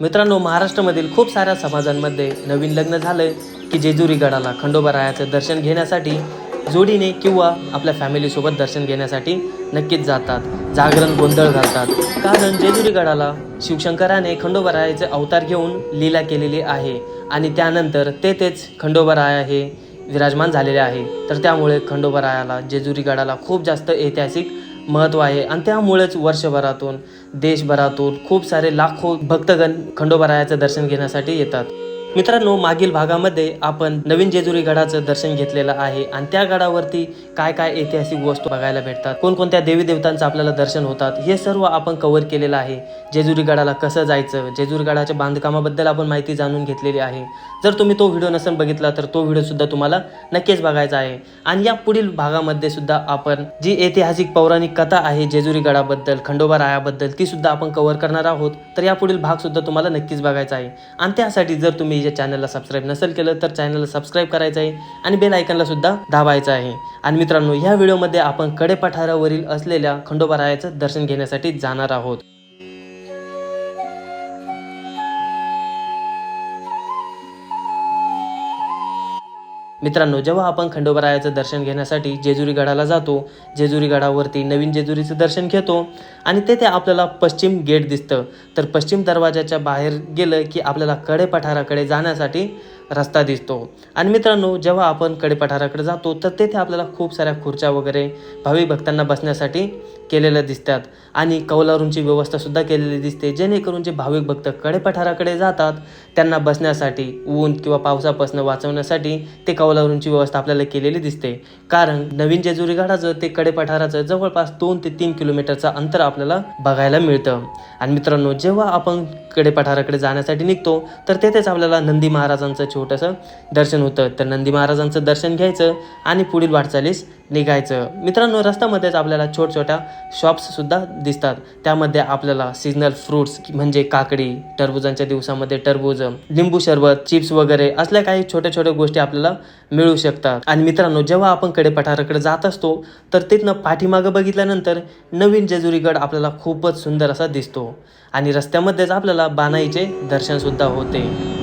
मित्रांनो महाराष्ट्रामधील खूप साऱ्या समाजांमध्ये नवीन लग्न झालंय की जेजुरी गडाला खंडोबारायाचं दर्शन घेण्यासाठी जोडीने किंवा आपल्या फॅमिलीसोबत दर्शन घेण्यासाठी नक्कीच जातात. जागरण गोंधळ घालतात. कारण जेजुरी गडाला शिवशंकराने खंडोबारायाचे अवतार घेऊन लीला केलेली आहे आणि त्यानंतर ते तेच खंडोबा हे विराजमान झालेले आहे. तर त्यामुळे खंडोबारायाला जेजुरी गडाला खूप जास्त ऐतिहासिक महत्त्व आहे. आणि त्यामुळेच वर्षभरातून देशभरातून खूप सारे लाखो भक्तगण खंडोबारायाचं दर्शन घेण्यासाठी येतात. मित्रांनो मागील भागामध्ये आपण नवीन जेजुरी गडाचं दर्शन घेतलेलं आहे आणि त्या गडावरती काय काय ऐतिहासिक वस्तू बघायला भेटतात कोणकोणत्या देवी देवतांचं आपल्याला दर्शन होतात हे सर्व आपण कव्हर केलेलं आहे. जेजुरी गडाला कसं जायचं जेजुरी गडाच्या बांधकामाबद्दल आपण माहिती जाणून घेतलेली आहे. जर तुम्ही तो व्हिडिओ नसेल बघितला तर तो व्हिडिओ सुद्धा तुम्हाला नक्कीच बघायचा आहे. आणि या पुढील भागामध्ये सुद्धा आपण जी ऐतिहासिक पौराणिक कथा आहे जेजुरी गडाबद्दल खंडोबा रायाबद्दल ती सुद्धा आपण कव्हर करणार आहोत. तर या पुढील भाग सुद्धा तुम्हाला नक्कीच बघायचा आहे. आणि त्यासाठी जर तुम्ही या चॅनलला सबस्क्राईब नसेल केलं तर चॅनलला सबस्क्राईब करायचं आहे आणि बेल आयकनला सुद्धा दाबायचं आहे. आणि मित्रांनो या व्हिडिओमध्ये आपण कडेपठारावरील असलेल्या खंडोबा रायाचं दर्शन घेण्यासाठी जाणार आहोत. मित्रांनो जेव्हा आपण खंडोबरायाचं दर्शन घेण्यासाठी जेजुरी गडाला जातो जेजुरी गडावरती नवीन जेजुरीचं दर्शन घेतो आणि तेथे आपल्याला पश्चिम गेट दिसतं तर पश्चिम दरवाजाच्या बाहेर गेलं की आपल्याला कडे पठाराकडे जाण्यासाठी रस्ता दिसतो. आणि मित्रांनो जेव्हा आपण कडे पठाराकडे जातो तर तेथे आपल्याला खूप साऱ्या खुर्च्या वगैरे भाविक भक्तांना बसण्यासाठी केलेल्या दिसतात. आणि कौलारूंची व्यवस्थासुद्धा केलेली दिसते जेणेकरून जे भाविक भक्त कडे पठाराकडे जातात त्यांना बसण्यासाठी ऊन किंवा पावसापासून वाचवण्यासाठी ते पावलावरूनची व्यवस्था आपल्याला केलेली दिसते. कारण नवीन जेजुरी घाटाचं ते कडे पठाराचं जवळपास दोन ते तीन किलोमीटरचं अंतर आपल्याला बघायला मिळतं. आणि मित्रांनो जेव्हा आपण कडे पठाराकडे जाण्यासाठी निघतो. तर तेथेच आपल्याला नंदी महाराजांचं छोटंसं दर्शन होतं. तर नंदी महाराजांचं दर्शन घ्यायचं आणि पुढील वाटचालीस निघायचं. मित्रांनो रस्त्यामध्येच आपल्याला छोट छोट्या शॉप्ससुद्धा दिसतात. त्यामध्ये आपल्याला सिजनल फ्रूट्स म्हणजे काकडी टरबुजांच्या दिवसामध्ये टरबूज लिंबू सरबत चिप्स वगैरे असल्या काही छोट्या छोट्या गोष्टी आपल्याला मिळू शकतात. आणि मित्रांनो जेव्हा आपण कडे पठाराकडे जात असतो तर तिथनं पाठीमागं बघितल्यानंतर नवीन जेजुरीगड आपल्याला खूपच सुंदर असा दिसतो. आणि रस्त्यामध्येच आपल्याला बानाईचे दर्शनसुद्धा होते.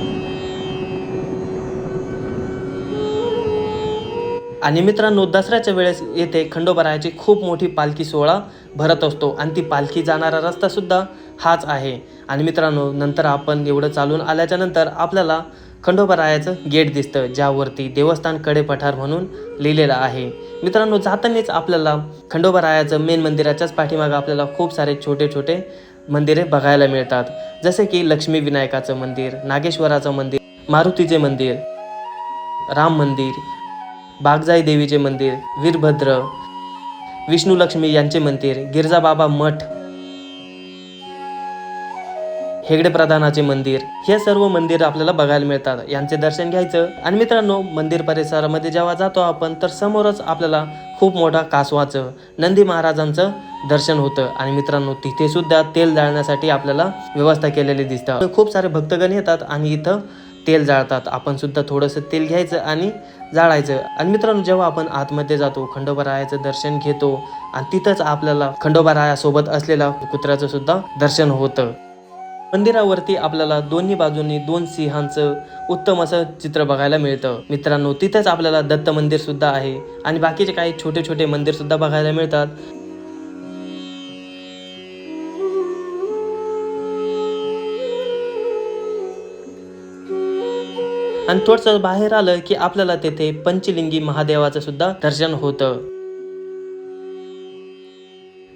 आणि मित्रांनो दसऱ्याच्या वेळेस येथे खंडोबारायाची खूप मोठी पालखी सोहळा भरत असतो. आणि ती पालखी जाणारा रस्ता सुद्धा हाच आहे. आणि मित्रांनो नंतर आपण एवढं चालून आल्याच्यानंतर आपल्याला खंडोबारायाचं गेट दिसतं ज्यावरती देवस्थानकडे पठार म्हणून लिहिलेलं आहे. मित्रांनो जातानाच आपल्याला खंडोबारायाचं मेन मंदिराच्याच पाठीमागं आपल्याला खूप सारे छोटे छोटे मंदिरे बघायला मिळतात. जसे की लक्ष्मी विनायकाचं मंदिर नागेश्वराचं मंदिर मारुतीचे मंदिर राम मंदिर बागजाई देवीचे मंदिर वीरभद्र विष्णू लक्ष्मी यांचे मंदिर गिरजाबाबा मठ हेगडे प्रधानाचे मंदिर हे सर्व मंदिर आपल्याला बघायला मिळतात. यांचे दर्शन घ्यायचं. आणि मित्रांनो मंदिर परिसरामध्ये जेव्हा जातो आपण तर समोरच आपल्याला खूप मोठा कासवाचं नंदी महाराजांचं दर्शन होतं. आणि मित्रांनो तिथे सुद्धा तेल जाळण्यासाठी आपल्याला व्यवस्था केलेली दिसतात. खूप सारे भक्तगण येतात आणि इथं तेल जाळतात. आपण सुद्धा थोडंसं तेल घ्यायचं आणि जाळायचं. आणि मित्रांनो जेव्हा आपण आतमध्ये जातो खंडोबारायाचं दर्शन घेतो आणि तिथंच आपल्याला खंडोबारायासोबत असलेल्या कुत्र्याचं सुद्धा दर्शन होतं. मंदिरावरती आपल्याला दोन्ही बाजूंनी दोन सिंहांचं उत्तम असं चित्र बघायला मिळतं. मित्रांनो तिथेच आपल्याला दत्त मंदिर सुद्धा आहे आणि बाकीचे काही छोटे छोटे मंदिर सुद्धा बघायला मिळतात. आणि थोडंसं बाहेर आलं की आपल्याला तेथे पंचलिंगी महादेवाचं सुद्धा दर्शन होतं.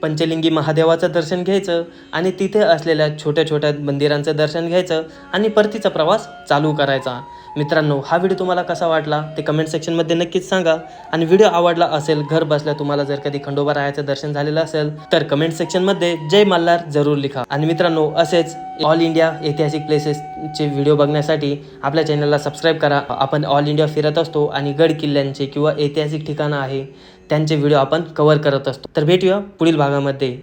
पंचलिंगी महादेवाचं दर्शन घ्यायचं आणि तिथे असलेल्या छोट्या छोट्या मंदिरांचं दर्शन घ्यायचं आणि परतीचा प्रवास चालू करायचा. मित्रांनो हा व्हिडिओ तुम्हाला कसा वाटला ते कमेंट सेक्शनमध्ये नक्कीच सांगा आणि व्हिडिओ आवडला असेल घर बसल्या तुम्हाला जर कधी खंडोबा रायाचं दर्शन झालेलं असेल तर कमेंट सेक्शनमध्ये जय मल्हार जरूर लिखा. आणि मित्रांनो असेच ऑल इंडिया ऐतिहासिक प्लेसेसचे व्हिडिओ बघण्यासाठी आपल्या चॅनलला सबस्क्राईब करा. आपण ऑल इंडिया फिरत असतो आणि गड किल्ल्यांचे किंवा ऐतिहासिक ठिकाणं आहे त्यांचे व्हिडिओ आपण कव्हर करत असतो. तर भेटूया पुढील भागामध्ये.